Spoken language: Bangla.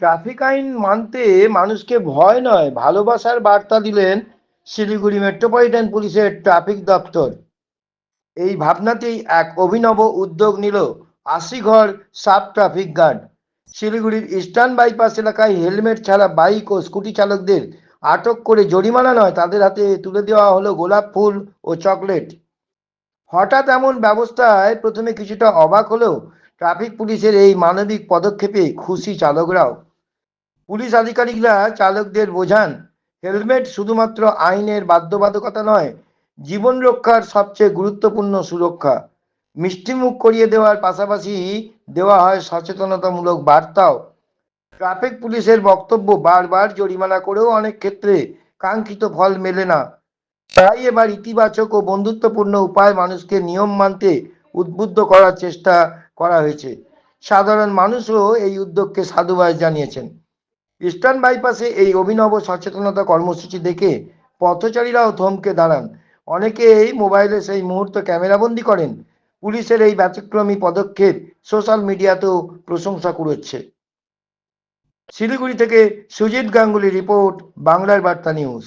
ট্রাফিক আইন মানতে মানুষকে ভয় নয়। ভালোবাসার বার্তা দিলেন শিলিগুড়ি মেট্রোপলিটন পুলিশের ট্রাফিক দপ্তর। এই ভাবনাতেই এক অভিনব উদ্যোগ নিল আশিঘর সাব ট্রাফিক গার্ড। শিলিগুড়ির ইস্টার্ন বাইপাস এলাকায় হেলমেট ছাড়া বাইক ও স্কুটি চালকদের আটক করে জরিমানা নয়, তাদের হাতে তুলে দেওয়া হলো গোলাপ ফুল ও চকলেট। হঠাৎ এমন ব্যবস্থায় প্রথমে কিছুটা অবাক হলেও ট্রাফিক পুলিশের এই মানবিক পদক্ষেপে খুশি চালকরাও। পুলিশ আধিকারিকরা চালকদের বোঝান, হেলমেট শুধুমাত্র আইনের বাধ্যবাধকতা নয়, জীবন রক্ষার সবচেয়ে গুরুত্বপূর্ণ সুরক্ষা। মিষ্টিমুখ করিয়ে দেওয়ার পাশাপাশি দেওয়া হয় সচেতনতামূলক বার্তাও। ট্রাফিক পুলিশের বক্তব্য বারবার জরিমানা করেও অনেক ক্ষেত্রে কাঙ্ক্ষিত ফল মেলে না। তাই এবার ইতিবাচক ও বন্ধুত্বপূর্ণ উপায় মানুষকে নিয়ম মানতে উদ্বুদ্ধ করার চেষ্টা করা হয়েছে। সাধারণ মানুষও এই উদ্যোগকে সাধুবাদ জানিয়েছেন। ইস্টার্ন বাইপাসে এই অভিনব সচেতনতা কর্মসূচি দেখে পথচারীরাও থমকে দাঁড়ান। অনেকে এই মোবাইলে সেই মুহূর্ত ক্যামেরাবন্দি করেন। পুলিশের এই ব্যতিক্রমী পদক্ষেপ সোশ্যাল মিডিয়াতেও প্রশংসা কুড়োচ্ছে শিলিগুড়ি থেকে সুজিত গাঙ্গুলি রিপোর্ট, বাংলার বার্তা নিউজ।